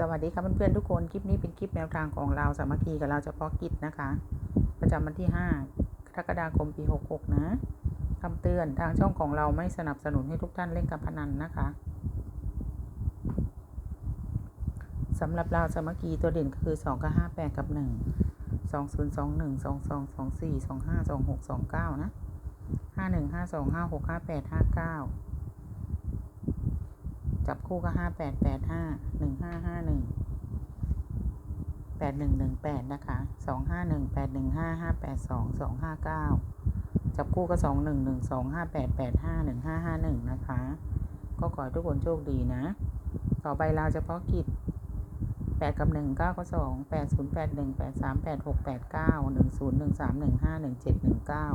สวัสดีครับเพื่อนๆทุกคน คลิปนี้เป็นคลิปแนวทางของเราสามัคคีกับเราเฉพาะกิจนะคะ ประจำวันที่5กรกฎาคมปี 66 นะคำเตือนทางช่องของเราไม่สนับสนุนให้ทุกท่านเล่นการพนันนะคะสำหรับเราสามัคคีตัวเด่นก็คือ 2 กับ 5 8 กับ 1 2 0 2 1 2 2 2 4 2 5 2 6 2 9 นะ 5 1 5 2 5 6 5 8 5 9 จับคู่ก็ห้าแปดแปดห้าหนึ่งห้าห้าหนึ่งแปดหนึ่งหนึ่งแปดนะคะสองห้าหนึ่งแปดหนึ่งห้าห้าแปดสองสองห้าเก้าจับคู่ก็สองหนึ่งหนึ่งสองห้าแปดแปดห้าหนึ่งห้าห้าหนึ่งนะคะ ก็ขอให้ทุกคนโชคดีนะ ต่อไปเราเฉพาะกิจแปดกับหนึ่งเก้าก็สองแปดศูนย์แปดหนึ่งแปดสามแปดหกแปดเก้าหนึ่งศูนย์หนึ่งสามหนึ่งห้าหนึ่งเจ็ดหนึ่งเก้า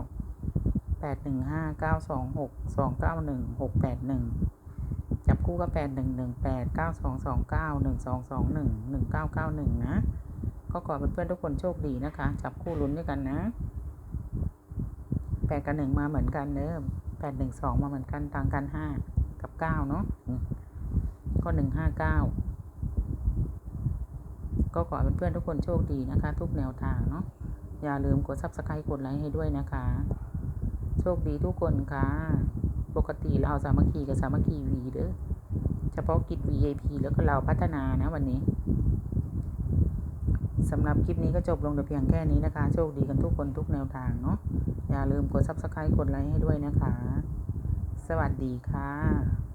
แปดหนึ่งห้าเก้าสองหกสองเก้าหนึ่งหกแปดหนึ่ง คู่ก็แปดหนึ่งหนึ่งแปดเก้าสองสองเก้าหนึ่งสองสองหนึ่งหนึ่งเก้าเก้าหนึ่งนะ ก็ขอเพื่อนๆทุกคนโชคดีนะคะ จับคู่ลุ้นด้วยกันนะแปดกับหนึ่งมาเหมือนกันเดิมแปดหนึ่งสองมาเหมือนกันต่างกันห้ากับเก้าเนาะก็หนึ่งห้าเก้าก็ขอเพื่อนๆทุกคนโชคดีนะคะ ทุกแนวทางเนาะอย่าลืมกดซับสไครต์กดไลค์ให้ด้วยนะคะ โชคดีทุกคนค่ะ ปกติเราสามัคคีกับสามัคคีวีเด้อเฉพาะกิจ VIP แล้วก็เราพัฒนานะวันนี้สำหรับคลิปนี้ก็จบลงแต่เพียงแค่นี้นะคะ โชคดีกันทุกคนทุกแนวทางเนาะอย่าลืมกด Subscribe กดไลค์ให้ด้วยนะคะ สวัสดีค่ะ